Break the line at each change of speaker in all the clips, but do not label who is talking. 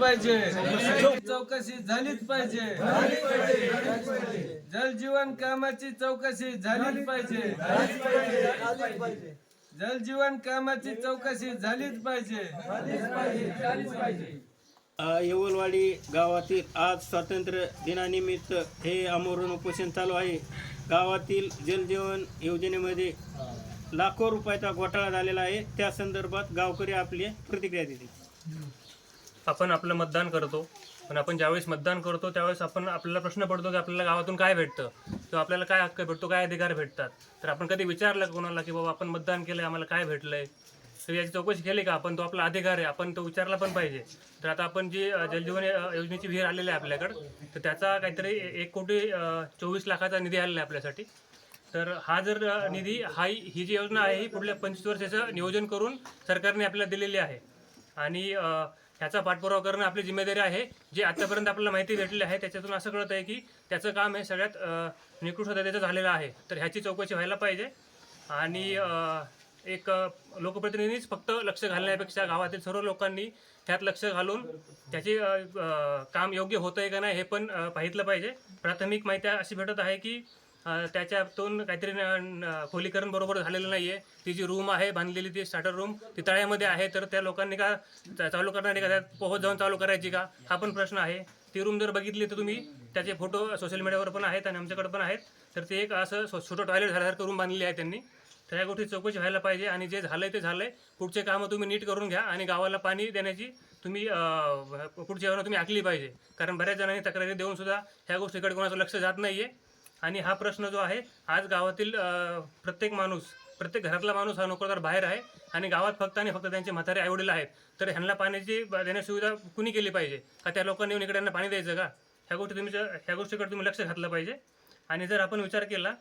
पाहिजे. चौकशी झालीच पाहिजे. जल जीवन कामाची चौकशी झालीच पाहिजे. जल जीवन कामाची चौकशी झालीच पाहिजे.
येवलवाडी गावातील आज स्वातंत्र्य दिनानिमित्त हे आमरण उपोषण चालू आहे. गावातील जलजीवन योजनेमध्ये लाखो रुपयाचा घोटाळा झालेला आहे. त्या संदर्भात गावकरी आपली प्रतिक्रिया देतील.
आपण आपलं मतदान करतो. पण आपण ज्यावेळेस मतदान करतो त्यावेळेस आपण आपल्याला प्रश्न पडतो की आपल्याला गावातून काय भेटतं? किंवा आपल्याला काय हक्क भेटतो काय अधिकार भेटतात? तर आपण कधी विचारलं कोणाला की बाबा आपण मतदान केलंय आम्हाला काय भेटलं आहे तर याची चौकशी केली का? आपण तो आपला अधिकार आहे. आपण तो विचारला पण पाहिजे. तर आता आपण जी जलजीवन योजनेची विहीर आलेली आहे आपल्याकडं तर त्याचा काहीतरी एक कोटी चोवीस लाखाचा निधी आलेला आहे आपल्यासाठी. तर हा जर निधी हा ही जी योजना आहे ही पुढल्या पंचवीस वर्षाचं नियोजन करून सरकारने आपल्याला दिलेली आहे. आणि ह्याचा पाठपुरावा करणं आपली जिम्मेदारी आहे. जे आतापर्यंत आपल्याला माहिती भेटली आहे त्याच्यातून असं कळत आहे की त्याचं काम हे सगळ्यात अ, निकृष्ट दर्जाचं झालेलं आहे. तर ह्याची चौकशी व्हायला पाहिजे. आणि एक लोकप्रतिनिधीच फक्त लक्ष घालण्यापेक्षा गावातील सर्व लोकांनी त्यात लक्ष घालून त्याचे काम योग्य होतं आहे का नाही हे पण पाहितलं पाहिजे. प्राथमिक माहिती अशी भेटत आहे की त्याच्यातून काहीतरी न- खोलीकरण बरोबर झालेलं नाही आहे ती जी रूम आहे बांधलेली ती स्टार्टर रूम ती तळ्यामध्ये आहे. तर त्या लोकांनी का चालू करणारी का? त्यात पोहोच जाऊन चालू करायची का? हा पण प्रश्न आहे. ती रूम जर बघितली तर तुम्ही त्याचे फोटो सोशल मीडियावर पण आहेत आणि आमच्याकडे पण आहेत. तर ते एक असं छोटं टॉयलेट झाल्यासारखं रूम बांधलेली आहे त्यांनी. तर या गोष्टी चौकशी व्हायला पाहिजे आणि जे झालंय ते झालंय. पुढचे कामं तुम्ही नीट करून घ्या आणि गावाला पाणी देण्याची तुम्ही पुढच्या वेळेला तुम्ही आखली पाहिजे. कारण बऱ्याच जणांनी तक्रारी देऊन सुद्धा ह्या गोष्टीकडे कोणाचं लक्ष जात नाही आहे आणि हा प्रश्न जो आहे आज गावातील प्रत्येक माणूस प्रत्येक घरातला माणूस हा नोकरदार बाहेर आहे आणि गावात फक्त आणि फक्त त्यांचे म्हातारे आईवडील आहेत. तर ह्यांना पाण्याची देण्याची सुविधा कुणी केली पाहिजे? का त्या लोकांनी येऊन इकडे यांना पाणी द्यायचं का? ह्या गोष्टी तुम्ही ह्या गोष्टीकडे तुम्ही लक्ष घातलं पाहिजे. आणि जर आपण विचार केला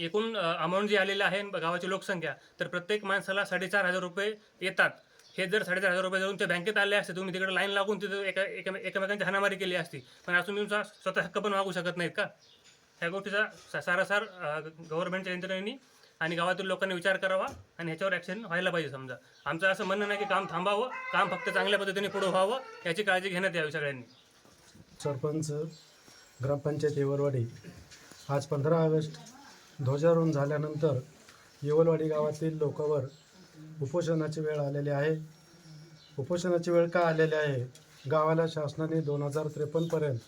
एकूण अमाऊंट जी आलेलं आहे गावाची लोकसंख्या तर प्रत्येक माणसाला साडेचार हजार रुपये येतात. हे जर साडेचार हजार रुपये जर ते बँकेत आले असते तुम्ही तिकडे लाईन लागून तिथं एका एकमे- एकमेकांची हाणामारी केली असती पण आज तुम्ही तुमचा स्वतः हक्क पण मागू शकत नाहीत का? ह्या गोष्टीचा सारासार गव्हर्नमेंटच्या यंत्रणेनी आणि गावातील लोकांनी विचार करावा आणि ह्याच्यावर ॲक्शन व्हायला पाहिजे समजा. आमचं असं म्हणणं नाही की काम थांबावं काम फक्त चांगल्या पद्धतीने पुढं व्हावं याची काळजी घेण्यात यावी सगळ्यांनी.
सरपंच ग्रामपंचायत येवलवाडी. आज पंधरा ऑगस्ट ध्वजारोहण झाल्यानंतर येवलवाडी गावातील लोकांवर उपोषणाची वेळ आलेली आहे. उपोषणाची वेळ का आलेली आहे? गावाला शासनाने दोन हजार त्रेपन्नपर्यंत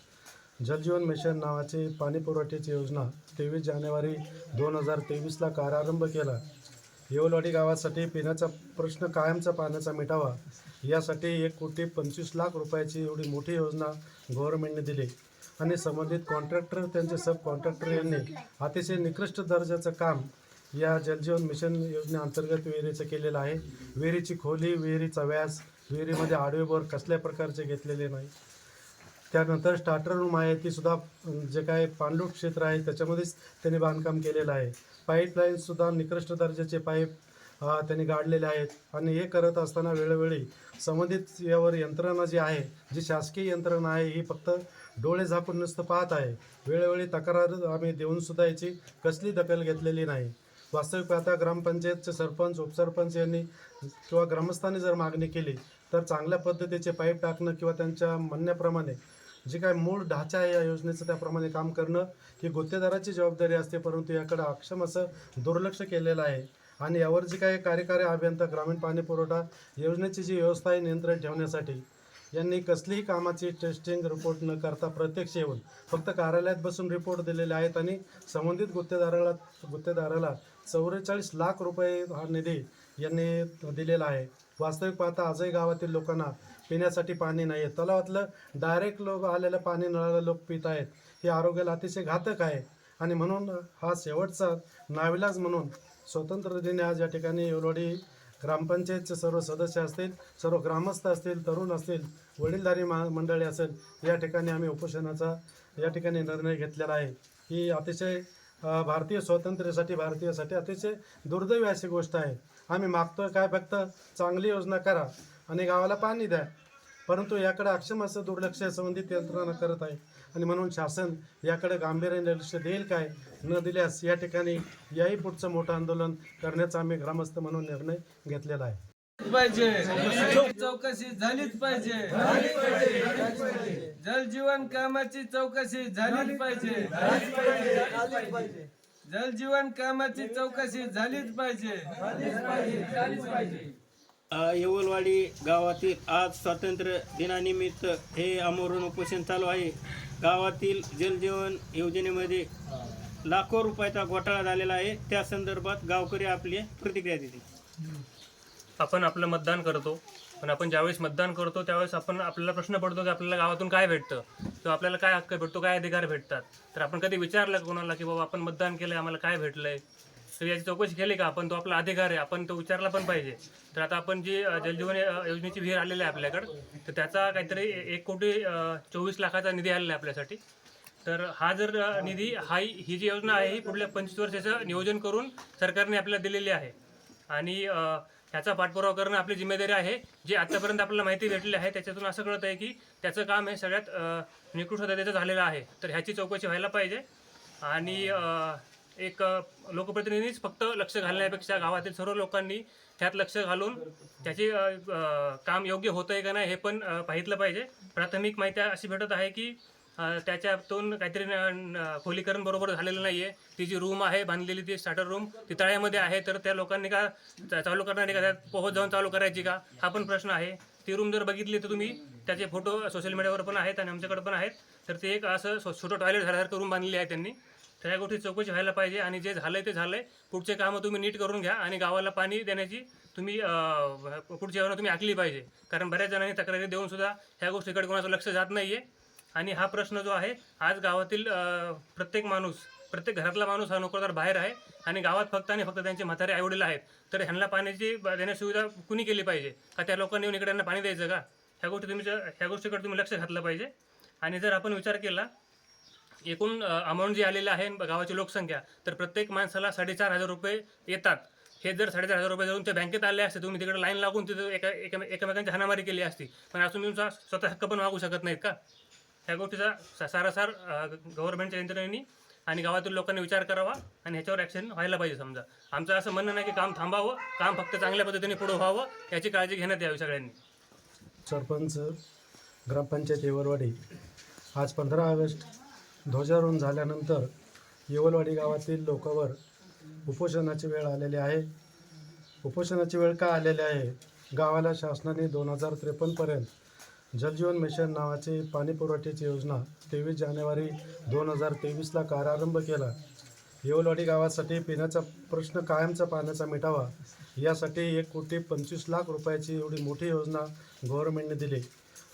जलजीवन मिशन नावाची पाणी पुरवठ्याची योजना तेवीस जानेवारी दोन हजार तेवीसला कारारंभ केला. येवलवाडी गावासाठी पिण्याचा प्रश्न कायमचा पाण्याचा मिटावा यासाठी एक कोटी पंचवीस लाख रुपयाची एवढी मोठी योजना गव्हर्नमेंटने दिली. आणि संबंधित कॉन्ट्रॅक्टर त्यांचे सब कॉन्ट्रॅक्टर यांनी अतिशय निकृष्ट दर्जाचं काम या जलजीवन मिशन योजनेअंतर्गत विहिरीचं केलेलं आहे. विहिरीची खोली विहिरीचा व्यास विहिरीमध्ये आडवे बोर कसल्या प्रकारचे घेतलेले नाही. त्यानंतर स्टार्टर रूम आहे. ती सुद्धा जे काय पाणलोट क्षेत्र आहे त्याच्यामध्येच त्यांनी बांधकाम केलेलं आहे. पाईपलाईनसुद्धा निकृष्ट दर्जाचे पाईप त्यांनी गाडलेले आहेत. आणि हे करत असताना वेळोवेळी संबंधित यावर यंत्रणा जी आहे जी शासकीय यंत्रणा आहे ही फक्त डोळे झाकून नुसतं पाहत आहे. वेळोवेळी तक्रार आम्ही देऊनसुद्धा याची कसली दखल घेतलेली नाही. वास्तविक पाहता ग्रामपंचायतचे सरपंच उपसरपंच यांनी किंवा ग्रामस्थांनी जर मागणी केली तर चांगल्या पद्धतीचे पाईप टाकणं किंवा त्यांच्या म्हणण्याप्रमाणे जे काय मूळ ढाचा आहे या योजनेचं त्याप्रमाणे काम करणं ही गुत्तेदाराची जबाबदारी असते परंतु याकडे अक्षम असं दुर्लक्ष केलेलं आहे. आणि यावर जी काही कार्यकारी अभियंता ग्रामीण पाणी पुरवठा योजनेची जी व्यवस्था आहे नियंत्रण ठेवण्यासाठी यांनी कसलीही कामाची टेस्टिंग रिपोर्ट न करता प्रत्यक्ष येऊन फक्त कार्यालयात बसून रिपोर्ट दिलेले आहेत आणि संबंधित गुत्तेदाराला गुत्तेदाराला चौवेचाळीस लाख रुपये हा निधी यांनी दिलेला आहे. वास्तविक पाहता आजही गावातील लोकांना पिण्यासाठी पाणी नाही आहे तलावातलं डायरेक्ट लोक आलेलं पाणी नळाला लोक पित आहेत हे आरोग्याला अतिशय घातक आहे. आणि म्हणून हा शेवटचा नाविलाज म्हणून स्वतंत्र दिनी आज या ठिकाणी येवलवाडी ग्रामपंचायतचे सर्व सदस्य असतील सर्व ग्रामस्थ असतील तरुण असतील वडीलधारी मा मंडळी असेल या ठिकाणी आम्ही उपोषणाचा या ठिकाणी निर्णय घेतलेला आहे. ही अतिशय भारतीय स्वातंत्र्यासाठी भारतीयासाठी अतिशय दुर्दैवी अशी गोष्ट आहे. आम्ही मागतोय काय फक्त? चांगली योजना करा. आणि गावाला पाणी द्या. परंतु याकडे अक्षम असं दुर्लक्ष संबंधित यंत्रणा करत आहे. आणि म्हणून शासन याकडे गांभीर्याने लक्ष देईल काय? न दिल्यास या ठिकाणी याही पुढचं मोठं आंदोलन करण्याचा आम्ही ग्रामस्थ म्हणून निर्णय घेतलेला आहे.
पाहिजे. चौकशी झालीच पाहिजे. जल जीवन कामाची चौकशी झालीच पाहिजे. जल जीवन कामाची चौकशी झालीच पाहिजे.
येवलवाडी गावातील आज स्वातंत्र्य दिनानिमित्त हे आमरण उपोषण चालू आहे. गावातील जलजीवन योजनेमध्ये लाखो रुपयाचा घोटाळा झालेला आहे. त्या संदर्भात गावकरी आपली प्रतिक्रिया देतील.
आपण आपलं मतदान करतो. पण आपण ज्यावेळेस मतदान करतो त्यावेळेस आपण आपल्याला प्रश्न पडतो की आपल्याला गावातून काय भेटतं? किंवा आपल्याला काय हक्क भेटतो काय अधिकार भेटतात? तर आपण कधी विचारलं कोणाला की बाबा आपण मतदान केलं आम्हाला काय भेटलंय? तर याची चौकशी केली का? आपण तो आपला अधिकार आहे आपण तो विचारला पण पाहिजे. तर आता आपण जी जलजीवन योजनेची विहीर आलेली आहे आपल्याकडं तर त्याचा काहीतरी एक कोटी चोवीस लाखाचा निधी आलेला आहे आपल्यासाठी. तर हा जर निधी हा ही जी योजना आहे ही पुढल्या पंचवीस वर्षाचं नियोजन करून सरकारने आपल्याला दिलेली आहे. आणि अ, ह्याचा पाठपुरावा करणं आपली जिम्मेदारी आहे. जे आतापर्यंत आपल्याला माहिती भेटली आहे त्याच्यातून असं कळत आहे की त्याचं काम हे सगळ्यात निकृष्ट दर्जाचं झालेलं आहे. तर ह्याची चौकशी व्हायला पाहिजे. आणि एक लोकप्रतिनिधीच फक्त लक्ष घालण्यापेक्षा गावातील सर्व लोकांनी त्यात लक्ष घालून त्याचे काम योग्य होतं आहे का नाही हे पण पाहितलं पाहिजे. प्राथमिक माहिती अशी भेटत आहे की त्याच्यातून काहीतरी न- खोलीकरण बरोबर झालेलं नाही आहे ती जी रूम आहे बांधलेली ती स्टार्टर रूम ती तळ्यामध्ये आहे. तर त्या लोकांनी का चालू करणारी का? त्यात पोहोच जाऊन चालू करायची का? हा पण प्रश्न आहे. ती रूम जर बघितली तर तुम्ही त्याचे फोटो सोशल मीडियावर पण आहेत आणि आमच्याकडे पण आहेत. तर ते एक असं छोटं टॉयलेट झाल्यासारखं रूम बांधलेली आहे त्यांनी. तर गोष्टी चौकशी व्हायला पाहिजे आणि जे झालंय ते झालंय. पुढचे कामं तुम्ही नीट करून घ्या आणि गावाला पाणी देण्याची तुम्ही पुढची योजना तुम्ही आखली पाहिजे. कारण बऱ्याच जणांनी तक्रारी देऊन सुद्धा ह्या गोष्टीकडे कोणाचं लक्ष जात नाही आहे आणि हा प्रश्न जो आहे आज गावातील प्रत्येक माणूस प्रत्येक घरातला माणूस हा नोकरदार बाहेर आहे आणि गावात फक्त आणि फक्त त्यांचे म्हातारे आईवडील आहेत. तर ह्यांना पाण्याची देण्याची सुविधा कुणी केली पाहिजे? का त्या लोकांनी येऊन इकड्यांना पाणी द्यायचं का? ह्या गोष्टी तुम्ही ह्या गोष्टीकडे तुम्ही लक्ष घातलं पाहिजे. आणि जर आपण विचार केला एकूण अमाऊंट जी आलेली आहे गावाची लोकसंख्या तर प्रत्येक माणसाला साडेचार हजार रुपये येतात. हे जर साडेचार हजार रुपये जर तुमच्या बँकेत आले असते तुम्ही तिकडे लाईन लागून तिथं एका एकमे- एकमेकांची हाणामारी केली असती. पण आज तुम्ही तुमचा स्वतः हक्क पण मागू शकत नाहीत का? ह्या गोष्टीचा सारासार गव्हर्नमेंटच्या यंत्रणेनी आणि गावातील लोकांनी विचार करावा आणि ह्याच्यावर ॲक्शन व्हायला पाहिजे समजा. आमचं असं म्हणणं नाही की काम थांबावं काम फक्त चांगल्या पद्धतीने पुढं व्हावं याची काळजी घेण्यात यावी सगळ्यांनी.
सरपंच ग्रामपंचायत येवरवाडी आज पंधरा ऑगस्ट ध्वजारोहण झाल्यानंतर येवलवाडी गावातील लोकांवर उपोषणाची वेळ आलेली आहे. उपोषणाची वेळ का आलेली आहे? गावाला शासनाने दोन हजार त्रेपन्नपर्यंत जलजीवन मिशन नावाची पाणी पुरवठ्याची योजना तेवीस जानेवारी दोन हजार तेवीसला कारारंभ केला. येवलवाडी गावासाठी पिण्याचा प्रश्न कायमचा पाण्याचा मिटावा यासाठी एक कोटी पंचवीस लाख रुपयाची एवढी मोठी योजना गव्हर्नमेंटने दिली.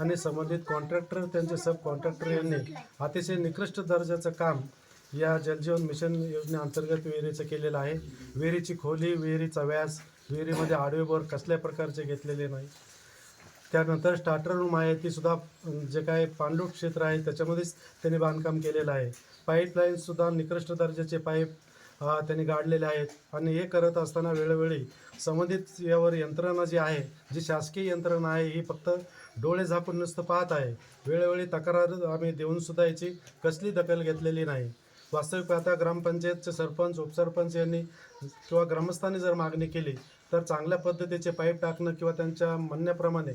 आणि संबंधित कॉन्ट्रॅक्टर त्यांचे सब कॉन्ट्रॅक्टर यांनी अतिशय निकृष्ट दर्जाचं काम या जलजीवन मिशन योजनेअंतर्गत विहिरीचं केलेलं आहे. विहिरीची खोली विहिरीचा व्यास विहिरीमध्ये आडवे बोर कसल्या प्रकारचे घेतलेले नाही. त्यानंतर स्टार्टर रूम आहे ती सुद्धा जे काय पाणलोट क्षेत्र आहे त्याच्यामध्येच त्यांनी बांधकाम केलेलं आहे. पाईपलाईनसुद्धा निकृष्ट दर्जाचे पाईप त्यांनी गाडलेले आहेत. आणि हे करत असताना वेळोवेळी संबंधित यावर यंत्रणा जी आहे जी शासकीय यंत्रणा आहे ही फक्त डोळे झाकून नुसतं पाहत आहे. वेळोवेळी तक्रार आम्ही देऊनसुद्धा याची कसली दखल घेतलेली नाही. वास्तविक पाहता ग्रामपंचायतचे सरपंच उपसरपंच यांनी किंवा ग्रामस्थांनी जर मागणी केली तर चांगल्या पद्धतीचे पाईप टाकणं किंवा त्यांच्या म्हणण्याप्रमाणे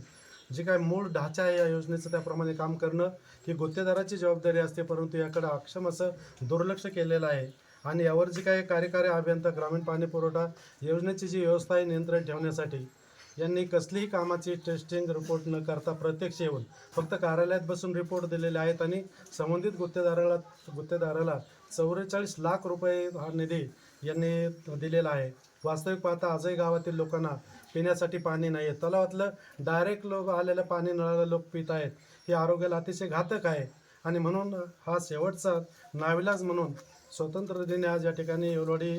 जे काय मूळ ढाचा आहे या योजनेचं त्याप्रमाणे काम करणं ही गुत्तेदाराची जबाबदारी असते परंतु याकडे अक्षम असं दुर्लक्ष केलेलं आहे. आणि यावर जी काही कार्यकारी अभियंता ग्रामीण पाणी पुरवठा योजनेची जी व्यवस्था आहे नियंत्रण ठेवण्यासाठी यांनी कसलीही कामाची टेस्टिंग रिपोर्ट न करता प्रत्यक्ष येऊन फक्त कार्यालयात बसून रिपोर्ट दिलेले आहेत आणि संबंधित गुत्तेदाराला गुत्तेदाराला चौवेचाळीस लाख रुपये हा निधी यांनी दिलेला आहे. वास्तविक पाहता आजही गावातील लोकांना पिण्यासाठी पाणी नाही आहे तलावातलं डायरेक्ट लोक आलेलं पाणी नळाला लोक पित आहेत. हे आरोग्याला अतिशय घातक आहे. आणि म्हणून हा शेवटचा नाविलाज म्हणून स्वातंत्र्य दिनी आज या ठिकाणी येवलवाडी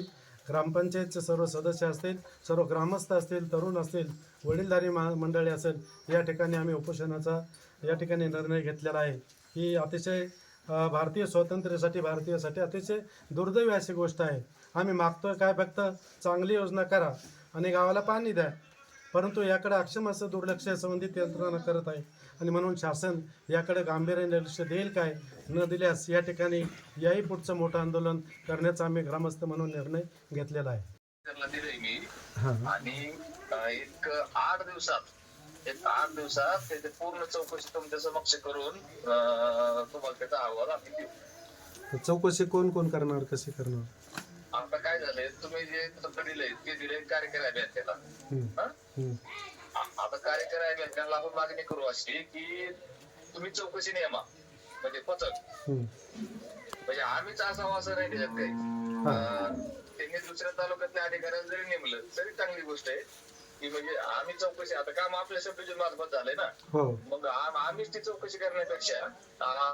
ग्रामपंचायतचे सर्व सदस्य असतील सर्व ग्रामस्थ असतील तरुण असतील वडीलधारी मा मंडळी असेल या ठिकाणी आम्ही उपोषणाचा या ठिकाणी निर्णय घेतलेला आहे. ही अतिशय भारतीय स्वातंत्र्यासाठी भारतीयासाठी अतिशय दुर्दैवी अशी गोष्ट आहे. आम्ही मागतोय काय फक्त चांगली योजना करा आणि गावाला पाणी द्या परंतु याकडे अक्षम असं दुर्लक्ष संबंधित यंत्रणा करत आहे. आणि म्हणून शासन याकडे गांभीर्याने लक्ष देईल काय? न दिल्यास या ठिकाणी याही पुढचं मोठं आंदोलन करण्याचा आम्ही ग्रामस्थ म्हणून निर्णय घेतलेला आहे.
त्याला दिलंय आणि एक आठ दिवसात एक आठ दिवसात त्याची पूर्ण चौकशी तुमच्या समक्ष करून तुम्हाला त्याचा अहवाल आम्ही देऊ.
चौकशी कोण कोण करणार कशी करणार?
आता काय झालंय तुम्ही जे पत्र दिले ते दिले कार्यकारी अभियंत्याला
हम्म? हम्म.
आ- आता कार्यकारी अभियंत्याला आपण मागणी करू अशी की तुम्ही चौकशी नेमा म्हणजे पथक. म्हणजे आम्हीच असावं असं नाही त्याच्यात काही. त्यांनी दुसऱ्या तालुक्यातल्या अधिकाऱ्याला जरी नेमलं तरी चांगली गोष्ट आहे. की म्हणजे आम्ही चौकशी आता काम आपल्या सबडिव्हिजन मार्फत झालंय ना.
हो.
मग आम- आम्हीच ती चौकशी करण्यापेक्षा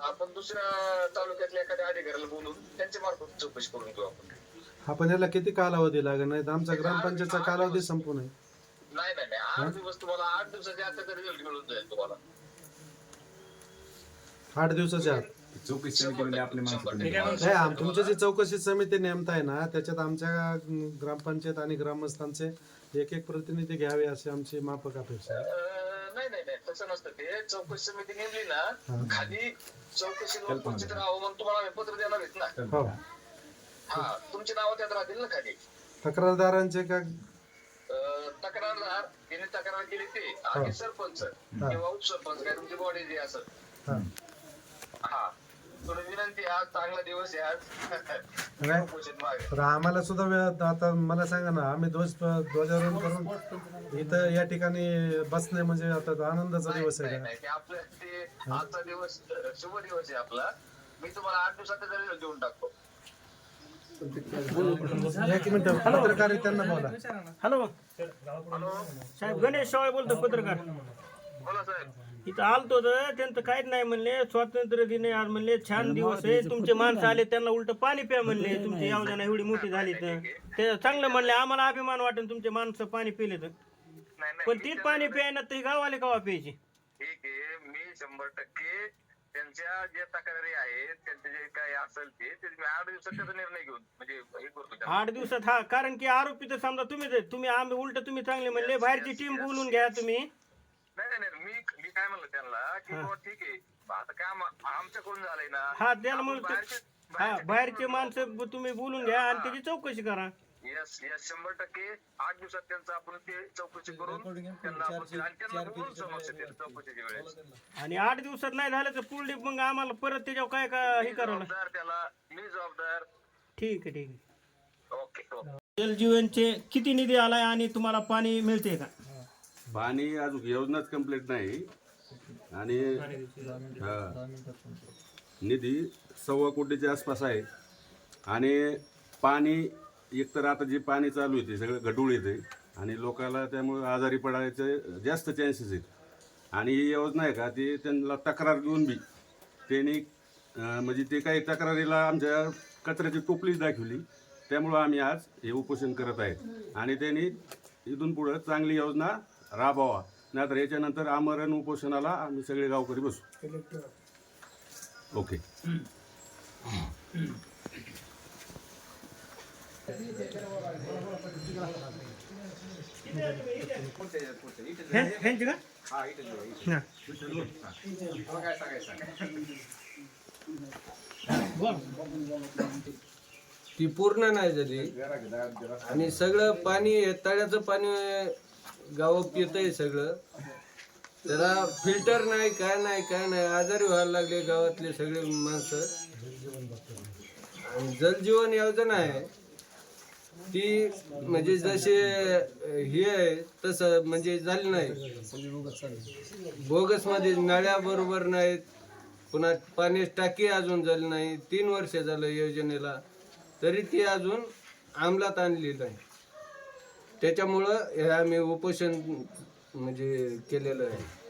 आपण दुसऱ्या तालुक्यातल्या एखाद्या अधिकाऱ्याला बोलून त्यांच्या मार्फत चौकशी करून घेऊ आपण.
आपण याला किती कालावधी लागेल नाही तर आमचा ग्रामपंचायतचा कालावधी संपून आहे.
नाही नाही नाही. आठ दिवस तुम्हाला आठ दिवसाच्या आत रिझल्ट मिळून जाईल तुम्हाला.
आठ दिवसाच्या आत?
चौकशी समितीमध्ये आपले माणसं
ठीक आहे मग
नाही आम- तुमची जी चौकशी समिती नेमताय ना त्याच्यात आमच्या ग्रामपंचायत आणि ग्रामस्थांचे एक एक प्रतिनिधी घ्यावे अशी आमची माफक अपेक्षा आहे.
अं, नाही नाही नाही. तसं नसतं. ते चौकशी समिती नेमली ना खाली चौकशी राहावं म्हणून तुम्हाला आम्ही पत्र देणार आहेत ना.
हो.
हा तुमची नावं त्यात राहतील ना खाली.
तक्रारदारांचे का
तक्रारदार ज्यांनी तक्रार केली ते. आणि सरपंच किंवा उपसरपंच काय तुमची बॉडी जे असं
हा.
थोडी विनंती आज चांगला दिवस आहे आज. मागे.
तर आम्हाला सुद्धा वेळ आता मला सांगा ना आम्ही ध्वज ध्वजारोहण करून इथं या ठिकाणी बसणे म्हणजे आता आनंदाचा दिवस
नाही
आहे का?
नाही ते आपलं ते आजचा दिवस अं, शुभ दिवस आहे आपला. मी तुम्हाला आठ दिवसात रिझल्ट देऊन टाकतो.
पत्रकार आहे, त्यांना बोला
हॅलो साहेब गणेश शाळे बोलतो पत्रकार. इथं आलतो तर त्यांचं काहीच नाही म्हणले स्वातंत्र्य दिन आज म्हणले छान दिवस आहे तुमचे माणसं आले त्यांना उलट पाणी प्या म्हणले तुमची योजना एवढी मोठी झाली तर. ते चांगलं म्हणले आम्हाला अभिमान वाटेल तुमचे माणसं पाणी पिले तर. पण तीच पाणी प्यायना ते गावाले कवा प्यायची?
ठीक आहे मी शंभर टक्के त्यांच्या ज्या तक्रारी आहेत त्यांचे जे काय असेल ते ते मी आठ दिवसात त्याचा निर्णय घेऊन म्हणजे हे करतो.
आठ दिवसात हा कारण की आरोपी तर समजा तुम्हीच आहे. तुम्ही आम्ही उलट तुम्ही चांगले म्हणले बाहेरची टीम बोलून घ्या तुम्ही.
नाही नाही नाही मी मी काय म्हणलं त्यांना की बाबा ठीक आहे आता काम आमच्याकडून झालंय ना.
हा त्याला
आपण
म्हणतो
बाहेरचे-
हा
बाहेरचे
माणसं ब- तुम्ही बोलून घ्या आणि त्याची चौकशी करा.
येस येस शंभर टक्के आठ दिवसात त्यांचं आपण ते चौकशी करून त्यांना आपण आणि त्यांना बोलून समक्ष ते चौकशीच्या वेळेस.
आणि आठ दिवसात नाही झालं तर पुढे मग आम्हाला परत त्याच्यावर काय का हे करावं लागेल.
जबाबदार त्याला मी जबाबदार.
ठीक आहे ठीक आहे.
Okay okay.
जलजीवनचे किती निधी आलाय आणि तुम्हाला पाणी मिळते का?
पाणी अजून योजनाच कंप्लीट नाही. आणि हा. निधी सव्वा कोटीच्या आसपास आहे. आणि पाणी एकतर आता जे पाणी चालू आहे ते सगळं गढूळ येते आणि लोकांना त्यामुळे आजारी पडायचे जास्त चान्सेस आहेत. आणि ही योजना आहे का ती त्यांना तक्रार देऊन बी त्यांनी म्हणजे ते काही तक्रारीला आमच्या कचऱ्याची टोपलीच दाखवली. त्यामुळं आम्ही आज हे उपोषण करत आहे आणि त्यांनी इथून पुढं चांगली योजना राबवा नाहीतर याच्यानंतर आमरण उपोषणाला आम्ही सगळे गावकरी बसू. ओके.
ती पूर्ण नाही झाली. आणि सगळं पाणी तळ्याचं पाणी गावात येतंय सगळं. जरा फिल्टर नाही काय नाही काय नाही आजारी व्हायला लागले गावातले सगळे माणसं. आणि जलजीवन योजना आहे. ती म्हणजे जसे हे आहे तसं म्हणजे झाली नाही. बोगसमध्ये नळ्या बरोबर नाहीत. पुन्हा पाण्याची टाकी अजून झाली नाही. तीन वर्ष झालं योजनेला. तरी ती अजून अंमलात आणली नाही. त्याच्यामुळं हे आम्ही उपोषण म्हणजे केलेलं आहे.